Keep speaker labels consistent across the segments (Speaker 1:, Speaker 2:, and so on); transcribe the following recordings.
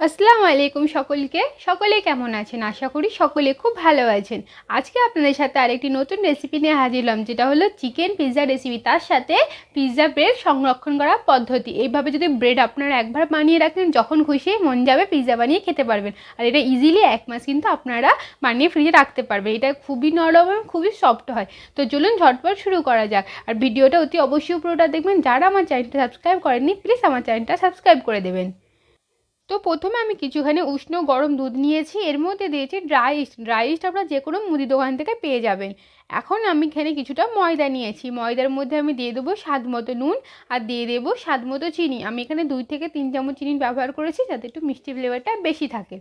Speaker 1: আসসালামু আলাইকুম সকলকে। সকলে কেমন আছেন? আশা করি সকলে খুব ভালো আছেন। আজকে আপনাদের সাথে আরেকটি নতুন রেসিপি নিয়ে হাজির হলাম, যেটা হলো চিকেন পিৎজা রেসিপি তার সাথে পিৎজা ব্রেড সংরক্ষণ করার পদ্ধতি। এইভাবে যদি ব্রেড আপনারা একবার বানিয়ে রাখেন, যখন খুশি মন যাবে পিৎজা বানিয়ে খেতে পারবেন। আর এটা ইজিলি এক মাস কিন্তু আপনারা বানিয়ে ফ্রিজে রাখতে পারবেন। এটা খুবই নরম এবং খুবই সফট হয়। তো চলুন ঝটপট শুরু করা যাক। আর ভিডিওটা অতি অবশ্যই পুরোটা দেখবেন। যারা আমার চ্যানেলটা সাবস্ক্রাইব করেননি প্লিজ আমার চ্যানেলটা সাবস্ক্রাইব করে দেবেন। তো প্রথমে আমি কিছুখানি উষ্ণ গরম দুধ নিয়েছি, এর মধ্যে দিয়েছি ড্রাই ইস্ট ড্রাই ইস্ট আপনারা যে কোনো মুদি দোকান থেকে পেয়ে যাবেন। এখন আমি এখানে কিছুটা ময়দা নিয়েছি। ময়দার মধ্যে আমি দিয়ে দেবো স্বাদ মতো নুন আর দিয়ে দেবো স্বাদ মতো চিনি। আমি এখানে দুই থেকে তিন চামচ চিনি ব্যবহার করেছি যাতে একটু মিষ্টি ফ্লেভারটা বেশি থাকে।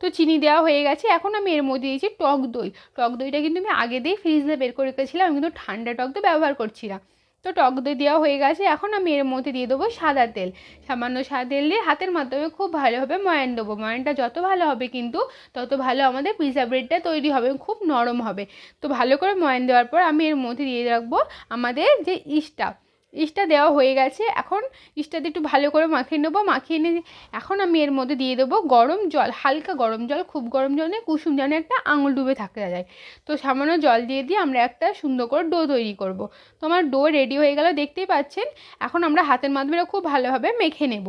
Speaker 1: তো চিনি দেওয়া হয়ে গেছে। এখন আমি এর মধ্যে দিয়েছি টক দই। টক দইটা কিন্তু আমি আগে দিয়ে ফ্রিজে বের করে রেখেছিলাম। আমি কিন্তু ঠান্ডা টক দই ব্যবহার করছি না। তো টক দই দেওয়া হয়ে গেছে। এখন আমি এর মধ্যে দিয়ে দেবো সাদা তেল। সামান্য সাদা তেল দিয়ে হাতের মাধ্যমে খুব ভালোভাবে ময়ান দেবো। ময়ানটা যত ভালো হবে কিন্তু তত ভালো আমাদের পিজা ব্রেডটা তৈরি হবে, খুব নরম হবে। তো ভালো করে ময়ান দেওয়ার পর আমি এর মধ্যে দিয়ে রাখব আমাদের যে ইস্টটা। ইস্টটা দেওয়া হয়ে গেছে। এখন ইস্টটাতে একটু ভালো করে মাখিয়ে নেব। মাখিয়ে নিয়ে এখন আমি এর মধ্যে দিয়ে দেবো গরম জল, হালকা গরম জল, খুব গরম জল নিয়ে, কুসুম যেন একটা আঙুল ডুবে থাকতে যায়। তো সামান্য জল দিয়ে দিয়ে আমরা একটা সুন্দর করে ডো তৈরি করব। তো আমার ডো রেডি হয়ে গেল, দেখতেই পাচ্ছেন। এখন আমরা হাতের মাধ্যমে খুব ভালোভাবে মেখে নেব।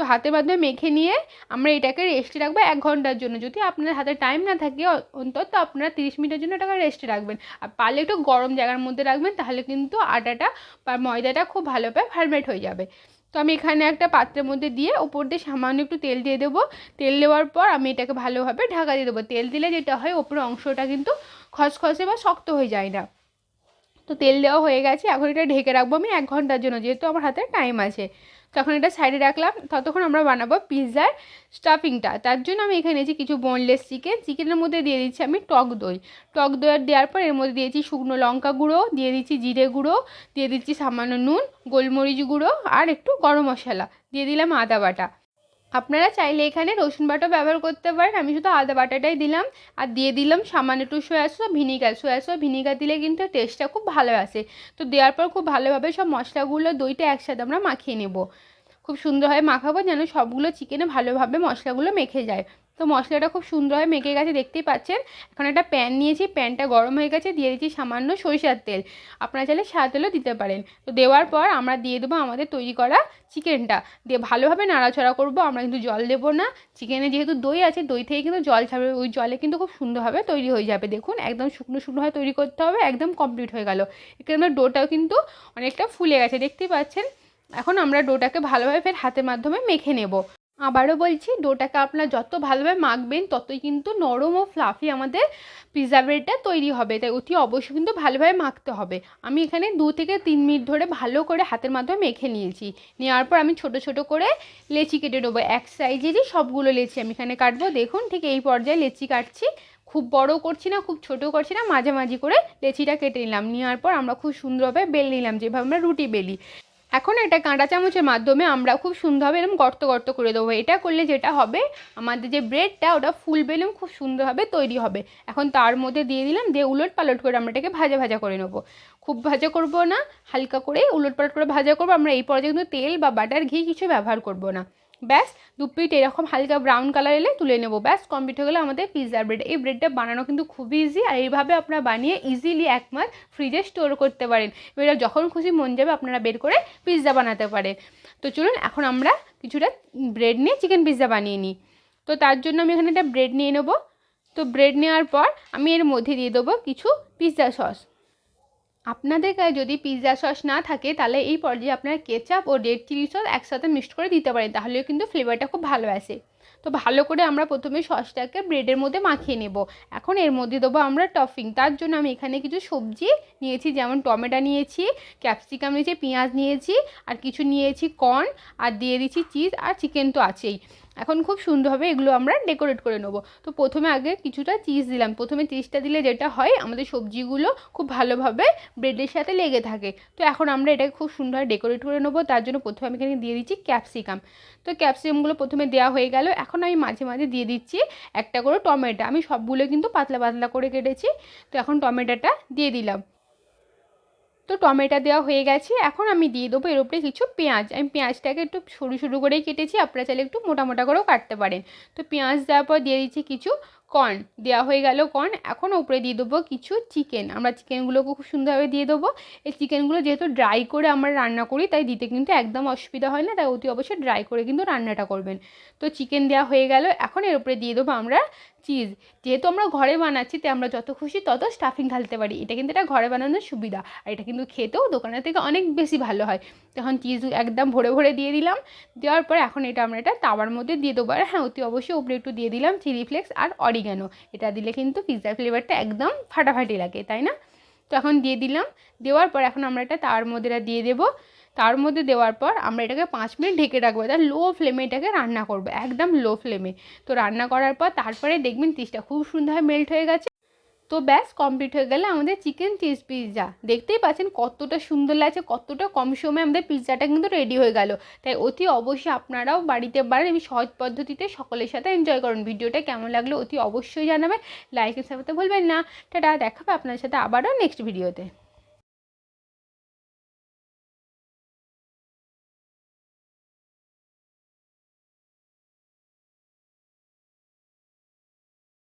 Speaker 1: তো হাতের মাধ্যমে মেখে নিয়ে আমরা এটাকে রেস্টে রাখব এক ঘণ্টার জন্য। যদি আপনার হাতে টাইম না থাকে অন্তত আপনারা তিরিশ মিনিটের জন্য এটাকে রেস্টে রাখবেন। আর পারলে একটু গরম জায়গার মধ্যে রাখবেন, তাহলে কিন্তু আটাটা বা ময়দাটা খুব ভালোভাবে ফার্মেট হয়ে যাবে। তো আমি এখানে একটা পাত্রের মধ্যে দিয়ে ওপর দিয়ে সামান্য একটু তেল দিয়ে দেবো। তেল দেওয়ার পর আমি এটাকে ভালোভাবে ঢাকা দিয়ে দেবো। তেল দিলে যেটা হয় ওপরের অংশটা কিন্তু খসখসে বা শক্ত হয়ে যায় না। তো তেল দেওয়া হয়ে গেছে। এখন এটা ঢেকে রাখব আমি এক ঘণ্টার জন্য, যেহেতু আমার হাতে টাইম আছে। তখন এটা সাইডে রাখলাম, ততক্ষণ আমরা বানাবো পিৎজার স্টাফিংটা। তার জন্য আমি এখানে নিয়েছি কিছু বোনলেস চিকেন চিকেনের মধ্যে দিয়ে দিচ্ছি আমি টক দই। টক দই আর দেওয়ার পর এর মধ্যে দিয়েছি শুকনো লঙ্কা গুঁড়ো, দিয়ে দিচ্ছি জিরে গুঁড়ো, দিয়ে দিচ্ছি সামান্য নুন, গোলমরিচ গুঁড়ো আর একটু গরম মশলা। দিয়ে দিলাম আদা বাটা। আপনারা চাইলে এখানে রসুন বাটা ব্যবহার করতে পারেন। আমি শুধু আদা বাটাটাই দিলাম। আর দিয়ে দিলাম সামান্য একটু soya sauce vinegar soya sauce vinegar দিলে কিন্তু টেস্টটা খুব ভালো আসে। তো দেওয়ার পর খুব ভালোভাবে সব মশলাগুলো, দইটা একসাথে আমরা মাখিয়ে নেব। খুব সুন্দরভাবে মাখাবো যেন সবগুলো চিকেনে ভালোভাবে মশলাগুলো মেখে যায়। তো মশলাটা খুব সুন্দরভাবে মেখে গেছে, দেখতেই পাচ্ছেন। এখন একটা প্যান নিয়েছি প্যানটা গরম হয়ে গেছে, দিয়ে দিচ্ছি সামান্য সরিষার তেল। আপনারা চাইলে সাদা তেলও দিতে পারেন। তো দেওয়ার পর আমরা দিয়ে দেবো আমাদের তৈরি করা চিকেনটা। দিয়ে ভালোভাবে নাড়াচড়া করব, আমরা কিন্তু জল দেবো না। চিকেনে যেহেতু দই আছে, দই থেকে কিন্তু জল ছাড়বে, ওই জলে কিন্তু খুব সুন্দরভাবে তৈরি হয়ে যাবে। দেখুন, একদম শুকনো শুকনোভাবে তৈরি করতে হবে, একদম কমপ্লিট হয়ে গেল। এখানে ডোটাও কিন্তু অনেকটা ফুলে গেছে, দেখতেই পাচ্ছেন? এখন আমরা ডোটাকে ভালোভাবে ফের হাতের মাধ্যমে মেখে নেব। আবারও বলছি, ডোটাকে আপনার যত ভালোভাবে মাখবেন, ততই কিন্তু নরম ও ফ্লাফি আমাদের ব্রেডটা তৈরি হবে। তাই অতি অবশ্যই কিন্তু ভালোভাবে মাখতে হবে। আমি এখানে দু থেকে তিন মিনিট ধরে ভালো করে হাতের মাধ্যমে মেখে নিয়েছি। নেওয়ার পর আমি ছোট ছোট করে লেচি কেটে নেব। এক সাইজেরই সবগুলো লেচি আমি এখানে কাটবো। দেখুন, ঠিক এই পর্যায়ে লেচি কাটছি। খুব বড় করছি না, খুব ছোট করছি না, মাঝামাঝি করে লেচিটা কেটে নিলাম। নেওয়ার পর আমরা খুব সুন্দরভাবে বেল নিলাম, যেভাবে আমরা রুটি বেলি। এখন এটা কাঁটা চামচের মাধ্যমে আমরা খুব সুন্দরভাবে এরকম গর্ত গর্ত করে দেবো। এটা করলে যেটা হবে, আমাদের যে ব্রেডটা, ওটা ফুল বেলুন খুব সুন্দরভাবে তৈরি হবে। এখন তার মধ্যে দিয়ে দিলাম, দিয়ে উলট পালট করে আমরা এটাকে ভাজা ভাজা করে নেব। খুব ভাজা করব না, হালকা করে উলট পালট করে ভাজা করব। আমরা এই পর্যায়ে কিন্তু তেল বা বাটার, ঘি কিছু ব্যবহার করব না। ব্যাস, দু পিঠ এরকম হালকা ব্রাউন কালার এলে তুলে নেব। ব্যাস কমপ্লিট হয়ে গেলে আমাদের পিৎজা ব্রেড এই ব্রেডটা বানানো কিন্তু খুবই ইজি আর এইভাবে আপনারা বানিয়ে ইজিলি এক মাস ফ্রিজে স্টোর করতে পারেন। এবার যখন খুশি মন যাবে আপনারা বের করে পিৎজা বানাতে পারেন। তো চলুন, এখন আমরা কিছুটা ব্রেড নিয়ে চিকেন পিৎজা বানিয়ে নিই। তো তার জন্য আমি এখানে একটা ব্রেড নিয়ে নেব। তো ব্রেড নেওয়ার পর আমি এর মধ্যে দিয়ে দেবো কিছু পিৎজা সস আপনাদের কাছে যদি পিৎজা সস না থাকে, তাহলে এই পর্যায়ে আপনারা কেচাপ ও রেড চিলি সস একসাথে মিক্সড করে দিতে পারেন। তাহলেও কিন্তু ফ্লেভারটা খুব ভালো আসে। তো ভালো করে আমরা প্রথমে সসটাকে ব্রেডের মধ্যে মাখিয়ে নেব। এখন এর মধ্যে দেবো আমরা টফিং তার জন্য আমি এখানে কিছু সবজি নিয়েছি, যেমন টমেটো নিয়েছি ক্যাপসিকাম নিয়েছি, পেঁয়াজ নিয়েছি, আর কিছু নিয়েছি কর্ন আর দিয়ে দিচ্ছি চিজ আর চিকেন তো আছেই। এখন খুব সুন্দরভাবে এগুলো আমরা ডেকোরেট করে নেব। তো প্রথমে আগে কিছুটা চিজ দিলাম। প্রথমে চিজটা দিলে যেটা হয়, আমাদের সবজিগুলো খুব ভালোভাবে ব্রেডের সাথে লেগে থাকে। তো এখন আমরা এটাকে খুব সুন্দরভাবে ডেকোরেট করে নেব। তার জন্য প্রথমে আমি এখানে দিয়ে দিচ্ছি ক্যাপসিকাম তো ক্যাপসিকামগুলো প্রথমে দেওয়া হয়ে গেল। এখন আমি মাঝে মাঝে দিয়ে দিচ্ছি একটা করে টমেটো। আমি সবগুলো কিন্তু পাতলা পাতলা করে কেটেছি। তো এখন টমেটোটা দিয়ে দিলাম। তো টমেটো দেওয়া হয়ে গেছে। এখন আমি দিয়ে দেবো এর উপরে কিছু পেঁয়াজ। আমি পেঁয়াজটাকে একটু সরু সরু করেই কেটেছি, আপনারা চাইলে একটু মোটা মোটা করেও কাটতে পারেন। তো পেঁয়াজ দেওয়ার পর দিয়ে দিচ্ছি কিছু কর্ন। দেওয়া হয়ে গেল কর্ন। এখন উপরে দিয়ে দেবো কিছু চিকেন। আমরা চিকেনগুলোকে খুব সুন্দরভাবে দিয়ে দেবো। এই চিকেনগুলো যেহেতু ড্রাই করে আমরা রান্না করি, তাই দিতে কিন্তু একদম অসুবিধা হয় না। তাই অতি অবশ্যই ড্রাই করে কিন্তু রান্নাটা করবেন। তো চিকেন দেওয়া হয়ে গেল। এখন এর উপরে দিয়ে দেবো আমরা চিজ যেহেতু আমরা ঘরে বানাচ্ছি, তাই আমরা যত খুশি তত স্টাফিং ঢালতে পারি। এটা কিন্তু এটা ঘরে বানানোর সুবিধা। আর এটা কিন্তু খেতেও দোকানের থেকে অনেক বেশি ভালো হয়। তখন চিজ একদম ভরে ভরে দিয়ে দিলাম, দেওয়ার পর এখন এটা আমরা এটা তাওয়ার মধ্যে দিয়ে দেবো। আর হ্যাঁ অতি অবশ্যই উপরে একটু দিয়ে দিলাম চিলি ফ্লেক্স আর অরিগানো এটা দিলে কিন্তু পিৎজার ফ্লেভারটা একদম ফাটাফাটি লাগে, তাই না? তো এখন দিয়ে দিলাম। দেওয়ার পর এখন আমরা এটা তার মধ্যে দিয়ে দেবো। তার মধ্যে দেওয়ার পর আমরা এটাকে পাঁচ মিনিট ঢেকে রাখব। তার লো ফ্লেমে এটাকে রান্না করব, একদম লো ফ্লেমে তো রান্না করার পর তারপরে দেখবেন চিজটা খুব সুন্দরভাবে মেল্ট হয়ে গেছে। তো ব্যাস কমপ্লিট হয়ে গেলে আমাদের চিকেন চিজ পিৎজা দেখতেই পাচ্ছেন কতটা সুন্দর লাগছে, কতটা কম সময়ে আমাদের পিৎজাটা কিন্তু রেডি হয়ে গেল। তাই অতি অবশ্যই আপনারাও বাড়িতে পারেন আমি সহজ পদ্ধতিতে সকলের সাথে এনজয় করুন। ভিডিওটা কেমন লাগল অতি অবশ্যই জানাবে লাইক করতে ভুলবেন না। টাটা, দেখাবে আপনার সাথে আবারও নেক্সট ভিডিওতে